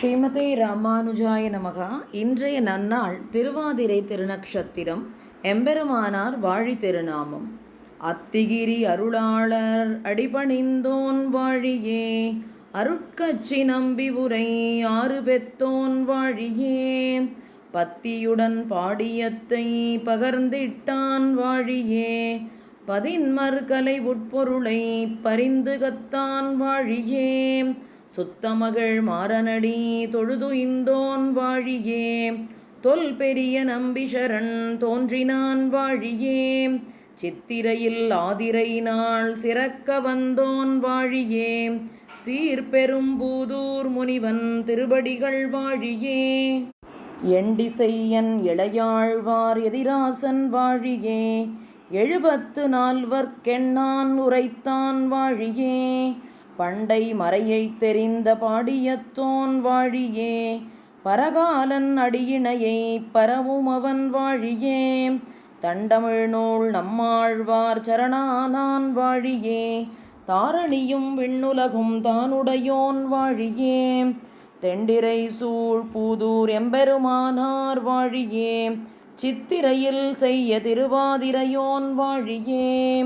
ஸ்ரீமதே ராமானுஜாய நமகா. இன்றைய நன்னாள் திருவாதிரை திருநக்ஷத்திரம் எம்பெருமானார் வாழி திருநாமம். அத்திகிரி அருளாளர் அடிபணிந்தோன் வாழியே அருட்கச்சி நம்பி உரை ஆறு பெத்தோன் வாழியே. பத்தியுடன் பாடியத்தை பகர்ந்திட்டான் வாழியே பதின்மர்கலை உட்பொருளை பரிந்து கத்தான் வாழியே. சுத்தமகள் மாறனடி தொழுது இந்தோன் வாழியே. தொல் பெரிய நம்பிஷரன் தோன்றினான் வாழியே. சித்திரையில் ஆதிரை நாள் சிறக்க வந்தோன் வாழியே. சீர்பெரும் பூதூர் முனிவன் திருவடிகள் வாழியே. எண்டிசையன் இளையாழ்வார் எதிராசன் வாழியே. எழுபத்து நால்வர்க்கெண்ணான் உரைத்தான் வாழியே. பண்டை மறையைத் தெரிந்த பாடியத்தோன் வாழியே பரகாலன் அடியினையை பரவும் அவன் வாழியே. தண்டமிழ் நூல் நம்மாழ்வார் சரணானான் வாழியே தாரணியும் விண்ணுலகும் தானுடையோன் வாழியே. தெண்டிரை சூழ் பூதூர் எம்பெருமானார் வாழியே சித்திரையில் செய்ய திருவாதிரையோன் வாழியே.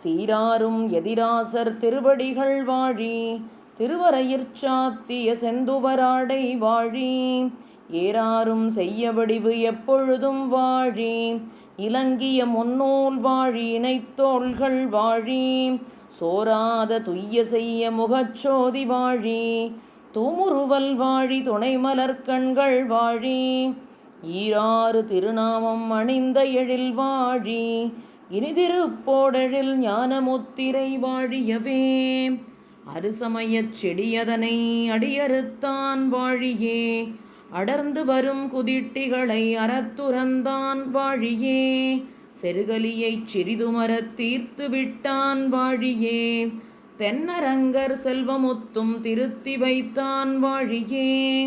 சீராரும் எதிராசர் திருவடிகள் வாழி திருவரையிற் சாத்திய செந்துவராடை வாழி ஏறாரும் செய்ய வடிவு எப்பொழுதும் வாழி இலங்கிய முன்னூல் வாழி இணைத்தோள்கள் வாழி சோராத துய்ய செய்ய முகச்சோதி வாழி துமுறுவல் வாழி துணை மலர்கண்கள் வாழி ஈராறு திருநாமம் அணிந்த எழில் வாழி இனிதிருப்போடழில் ஞானமுத்திரை வாழியவே. அருசமயச் செடியதனை அடியறுத்தான் வாழியே. அடர்ந்து வரும் குதிட்டிகளை அறத்துறந்தான் வாழியே. செருகலியைச் சிறிதுமரத் தீர்த்து விட்டான் வாழியே. தென்னரங்கர் செல்வமுத்தும் திருத்தி வைத்தான் வாழியே.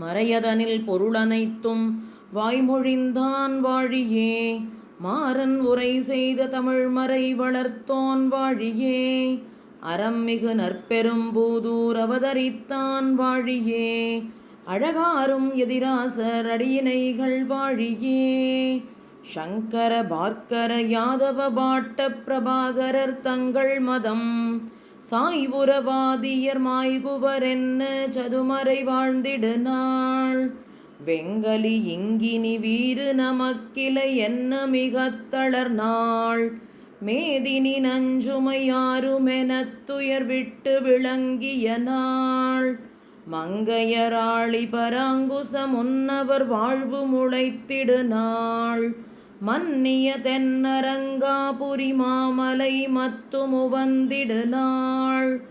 மறையதனில் பொருளனைத்தும் வாய்மொழிந்தான் வாழியே. மாறன் உரை செய்த தமிழ் மறை வளர்த்தோன் வாழியே. அறம்மிகு நற்பெரும் பூதூர் அவதரித்தான் வாழியே. அழகாரும் எதிராசர் அடியினைகள் வாழியே. சங்கர பார்க்கர யாதவ பாட்ட பிரபாகரர் தங்கள் மதம். சாய்வுரவாதியர் மாய்குவர் என்ன சதுமறை வாழ்ந்திடு நாள். வெங்கலி இங்கினி வீறு நமக்கிளை என்ன மிகத்தளர் நாள். மேதினி நஞ்சுமையாருமெனத் துயர் விட்டு விளங்கிய நாள். மங்கையராளி பராங்குசம் உன்னவர் வாழ்வு முளைத்திடு நாள். மன்னிய தென்னரங்காபுரி மாமலை மத்துமுவந்திடு நாள்.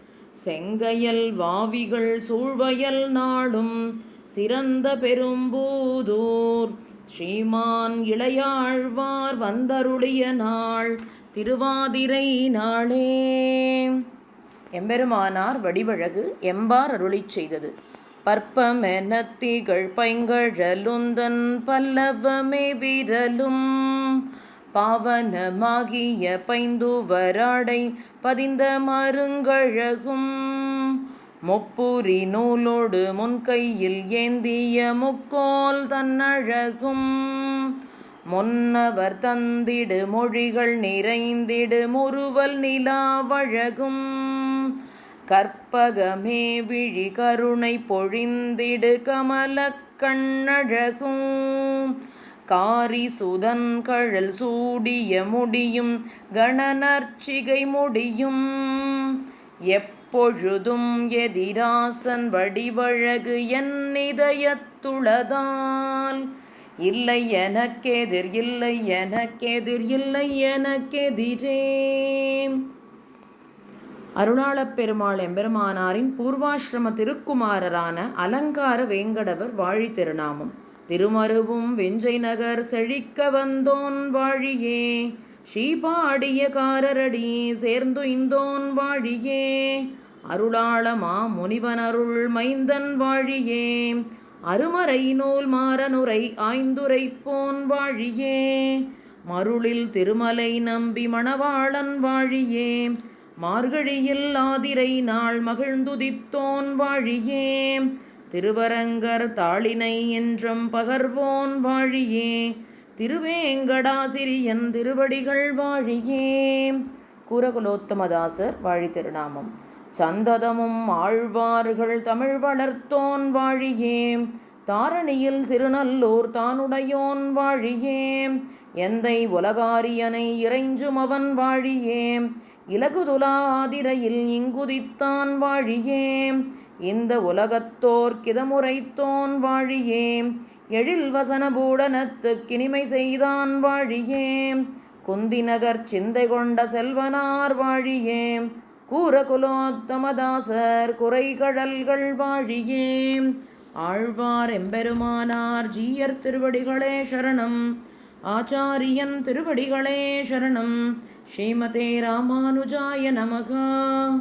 செங்கையல் வாவிகள் சூழ்வயல் நாடும் சிறந்த பெரும்பூதூர். ஸ்ரீமான் இளையாழ்வார் வந்தருளிய நாள் திருவாதிரை நாளே. எம்பெருமானார் வடிவழகு எம்பார் அருளி செய்தது. பற்பமெனத்திகள் பைங்கழலுந்தன் பல்லவமே விரலும். பாவனமாகிய பைந்துவராடை பதிந்த மருங்கழகும். முப்பூரி நூலோடு முன்கையில் ஏந்திய முக்கோல் தன்னழகும். முன்னவர் தந்திடு மொழிகள் நிறைந்திடு முறுவல் நிலாவழகும் கற்பகமே விழி கருணை பொழிந்திடு கமலக் கண்ணழகும். காரி சுதன் கழல் சூடிய முடியும் கணநர்ச்சிகை முடியும். எப் பொழுதும் எதிராசன் வடிவழகு என் இதயத்துளதால். இல்லை எனக்கெதிர் இல்லை எனக்கெதிர் இல்லை எனக்கெதிரே அருணாளப் பெருமாள் எம்பெருமானாரின் பூர்வாசிரம திருக்குமாரரான அலங்கார வேங்கடவர் வாழி திருநாமம். திருமருவும் வெஞ்சை நகர் செழிக்க வந்தோன் வாழியே. ஸ்ரீபாடியகாரரடி சேர்ந்து இந்தோன் வாழியே. அருளாளமா முனிவன் அருள் மைந்தன் வாழியே. அருமறை நூல் மாறனுரை ஆய்ந்துரைப்போன் வாழியே. மருளில் திருமலை நம்பி மணவாளன் வாழியே. மார்கழியில் ஆதிரை நாள் மகிழ்ந்துதித்தோன் வாழியே. திருவரங்கர் தாளினை என்றும் பகர்வோன் வாழியே. திருவேங்கடாசிரியன் திருவடிகள் வாழியே. கூரகுலோத்தமதாசர் வாழி திருநாமம். சந்ததமும் ஆழ்வார்கள் தமிழ் வளர்த்தோன் வாழியே. தாரணியில் சிறுநல்லூர் தானுடையோன் வாழியே. எந்தை உலகாரியனை இறைஞ்சும் அவன் வாழியே இலகுதுலாதிரையில் இங்குதித்தான் வாழியே. இந்த உலகத்தோர் கிதமுரைத்தோன் வாழியே. எழில் வசனபூடனத்து கினிமை செய்தான் வாழியே. குந்திநகர் சிந்தை கொண்ட செல்வனார் வாழியே. கூரகுலோத்தமதாசர் குறைகடல்கள் வாழியே. ஆழ்வார் எம்பெருமானார் ஜீயர் திருவடிகளே சரணம். ஆச்சாரியன் திருவடிகளே சரணம். ஸ்ரீமதே ராமானுஜாய நமகா.